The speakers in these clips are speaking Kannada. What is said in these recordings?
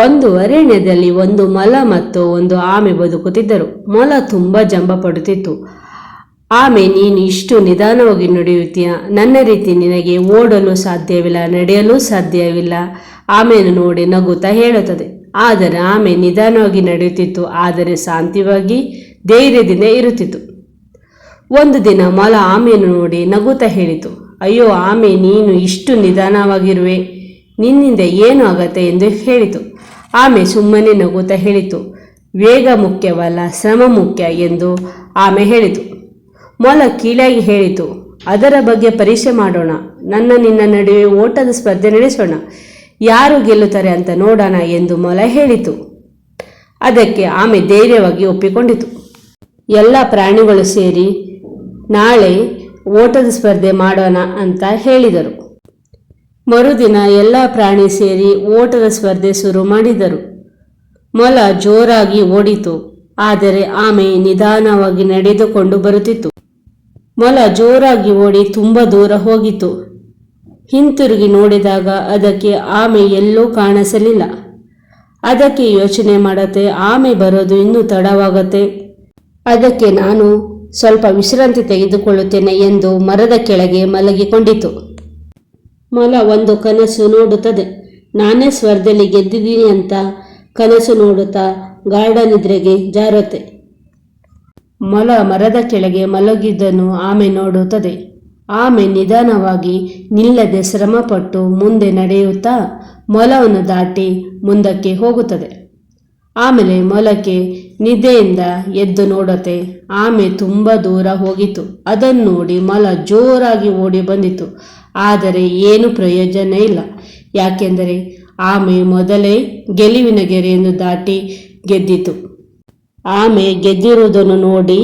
ಒಂದು ಅರಣ್ಯದಲ್ಲಿ ಒಂದು ಮೊಲ ಮತ್ತು ಒಂದು ಆಮೆ ಬದುಕುತ್ತಿದ್ದರು. ಮೊಲ ತುಂಬ ಜಂಬ ಪಡುತ್ತಿತ್ತು ಆಮೆ, ನೀನು ಇಷ್ಟು ನಿಧಾನವಾಗಿ ನಡೆಯುತ್ತೀಯ? ನನ್ನ ರೀತಿ ನಿನಗೆ ಓಡಲು ಸಾಧ್ಯವಿಲ್ಲ, ನಡೆಯಲು ಸಾಧ್ಯವಿಲ್ಲ. ಆಮೆಯನ್ನು ನೋಡಿ ನಗುತ್ತಾ ಹೇಳುತ್ತದೆ. ಆದರೆ ಆಮೆ ನಿಧಾನವಾಗಿ ನಡೆಯುತ್ತಿತ್ತು, ಆದರೆ ಶಾಂತಿವಾಗಿ ಧೈರ್ಯದಿಂದ ಇರುತ್ತಿತ್ತು. ಒಂದು ದಿನ ಮೊಲ ಆಮೆಯನ್ನು ನೋಡಿ ನಗುತ್ತಾ ಹೇಳಿತು, ಅಯ್ಯೋ, ಆಮೆ, ನೀನು ಇಷ್ಟು ನಿಧಾನವಾಗಿರುವೆ. ನಿನ್ನಿಂದ ಏನು ಆಗತ್ತೆ? ಎಂದು ಹೇಳಿತು. ಆಮೆ ಸುಮ್ಮನೆ ನಗುತ್ತಾ ಹೇಳಿತು. ವೇಗ ಮುಖ್ಯವಲ್ಲ, ಶ್ರಮ ಮುಖ್ಯ ಎಂದು ಆಮೆ ಹೇಳಿತು. ಮೊಲ ಕೀಳಾಗಿ ಹೇಳಿತು. ಅದರ ಬಗ್ಗೆ ಪರೀಕ್ಷೆ ಮಾಡೋಣ. ನನ್ನ ನಿನ್ನ ನಡುವೆ ಓಟದ ಸ್ಪರ್ಧೆ ನಡೆಸೋಣ. ಯಾರು ಗೆಲ್ಲುತ್ತಾರೆ ಅಂತ ನೋಡೋಣ ಎಂದು ಮೊಲ ಹೇಳಿತು. ಅದಕ್ಕೆ ಆಮೆ ಧೈರ್ಯವಾಗಿ ಒಪ್ಪಿಕೊಂಡಿತು. ಎಲ್ಲ ಪ್ರಾಣಿಗಳು ಸೇರಿ ನಾಳೆ ಓಟದ ಸ್ಪರ್ಧೆ ಮಾಡೋಣ ಅಂತ ಹೇಳಿದರು. ಮರುದಿನ ಎಲ್ಲ ಪ್ರಾಣಿ ಸೇರಿ ಓಟದ ಸ್ಪರ್ಧೆ ಶುರು ಮಾಡಿದರು. ಮೊಲ ಜೋರಾಗಿ ಓಡಿತು, ಆದರೆ ಆಮೆ ನಿಧಾನವಾಗಿ ನಡೆದುಕೊಂಡು ಬರುತ್ತಿತ್ತು. ಮೊಲ ಜೋರಾಗಿ ಓಡಿ ತುಂಬ ದೂರ ಹೋಗಿತು ಹಿಂತಿರುಗಿ ನೋಡಿದಾಗ ಅದಕ್ಕೆ ಆಮೆ ಎಲ್ಲೂ ಕಾಣಿಸಲಿಲ್ಲ. ಅದಕ್ಕೆ ಯೋಚನೆ ಮಾಡತ್ತೆ ಆಮೆ ಬರೋದು ಇನ್ನೂ ತಡವಾಗತ್ತೆ. ಅದಕ್ಕೆ ನಾನು ಸ್ವಲ್ಪ ವಿಶ್ರಾಂತಿ ತೆಗೆದುಕೊಳ್ಳುತ್ತೇನೆ ಎಂದು ಮರದ ಕೆಳಗೆ ಮಲಗಿಕೊಂಡಿತು ಮೊಲ ಒಂದು ಕನಸು ನೋಡುತ್ತದೆ. ನಾನೇ ಸ್ಪರ್ಧೆಯಲ್ಲಿ ಗೆದ್ದಿದ್ದೀನಿ ಅಂತ ಕನಸು ನೋಡುತ್ತಾ ಗಾರ್ಡನ್ ನಿದ್ರೆಗೆ ಜಾರುತ್ತೆ. ಮೊಲ ಮರದ ಕೆಳಗೆ ಮಲಗಿದ್ದನ್ನು ಆಮೆ ನೋಡುತ್ತದೆ. ಆಮೆ ನಿಧಾನವಾಗಿ ನಿಲ್ಲದೆ ಶ್ರಮಪಟ್ಟು ಮುಂದೆ ನಡೆಯುತ್ತಾ ಮೊಲವನ್ನು ದಾಟಿ ಮುಂದಕ್ಕೆ ಹೋಗುತ್ತದೆ. ಆಮೇಲೆ ಮೊಲಕೆ ನಿದ್ದೆಯಿಂದ ಎದ್ದು ನೋಡತೆ ಆಮೆ ತುಂಬ ದೂರ ಹೋಗಿತು ಅದನ್ನು ನೋಡಿ ಮೊಲ ಜೋರಾಗಿ ಓಡಿ ಬಂದಿತು ಆದರೆ ಏನು ಪ್ರಯೋಜನ ಇಲ್ಲ. ಯಾಕೆಂದರೆ ಆಮೆ ಮೊದಲೇ ಗೆಲುವಿನ ಗೆರೆಯನ್ನು ದಾಟಿ ಗೆದ್ದಿತು ಆಮೆ ಗೆದ್ದಿರುವುದನ್ನು ನೋಡಿ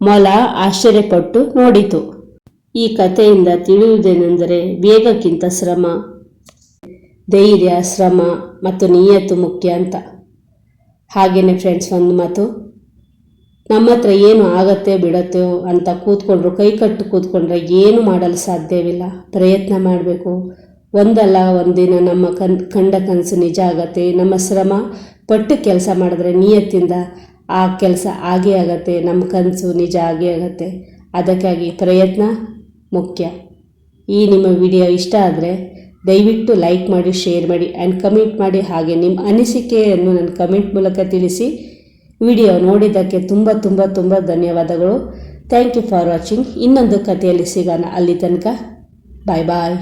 ಮೊಲ ಆಶ್ಚರ್ಯಪಟ್ಟು ನೋಡಿತು. ಈ ಕಥೆಯಿಂದ ತಿಳಿಯುವುದೇನೆಂದರೆ ವೇಗಕ್ಕಿಂತ ಶ್ರಮ, ಧೈರ್ಯ, ಶ್ರಮ ಮತ್ತು ನಿಯತ್ತು ಮುಖ್ಯ ಅಂತ. ಹಾಗೆಯೇ ಫ್ರೆಂಡ್ಸ್ ಒಂದು ಮಾತು. ನಮ್ಮ ಹತ್ರ ಏನು ಆಗತ್ತೆ ಬಿಡತ್ತೆ ಅಂತ ಕೂತ್ಕೊಂಡ್ರು, ಕೈ ಕಟ್ಟು ಕೂತ್ಕೊಂಡ್ರೆ ಏನು ಮಾಡಲು ಸಾಧ್ಯವಿಲ್ಲ. ಪ್ರಯತ್ನ ಮಾಡಬೇಕು. ಒಂದಲ್ಲ ಒಂದಿನ ನಮ್ಮ ಕನ್, ಕಂಡ ಕನಸು ನಿಜ ಆಗತ್ತೆ. ನಮ್ಮ ಶ್ರಮ ಪಟ್ಟು ಕೆಲಸ ಮಾಡಿದ್ರೆ ನಿಯತ್ತಿಂದ ಆ ಕೆಲಸ ಆಗೇ ಆಗತ್ತೆ. ನಮ್ಮ ಕನಸು ನಿಜ ಆಗೇ ಆಗತ್ತೆ. ಅದಕ್ಕಾಗಿ ಪ್ರಯತ್ನ ಮುಖ್ಯ. ಈ ನಿಮ್ಮ ವಿಡಿಯೋ ಇಷ್ಟ ಆದರೆ ದಯವಿಟ್ಟು ಲೈಕ್ ಮಾಡಿ, ಶೇರ್ ಮಾಡಿ ಆ್ಯಂಡ್ ಕಮೆಂಟ್ ಮಾಡಿ ಹಾಗೆ ನಿಮ್ಮ ಅನಿಸಿಕೆಯನ್ನು ನನ್ನ ಕಮೆಂಟ್ ಮೂಲಕ ತಿಳಿಸಿ ವಿಡಿಯೋ ನೋಡಿದ್ದಕ್ಕೆ ತುಂಬ ತುಂಬ ತುಂಬ ಧನ್ಯವಾದಗಳು. ಥ್ಯಾಂಕ್ ಯು ಫಾರ್ ವಾಚಿಂಗ್ ಇನ್ನೊಂದು ಕಥೆಯಲ್ಲಿ ಸಿಗೋಣ. ಅಲ್ಲಿ ತನಕ ಬಾಯ್ ಬಾಯ್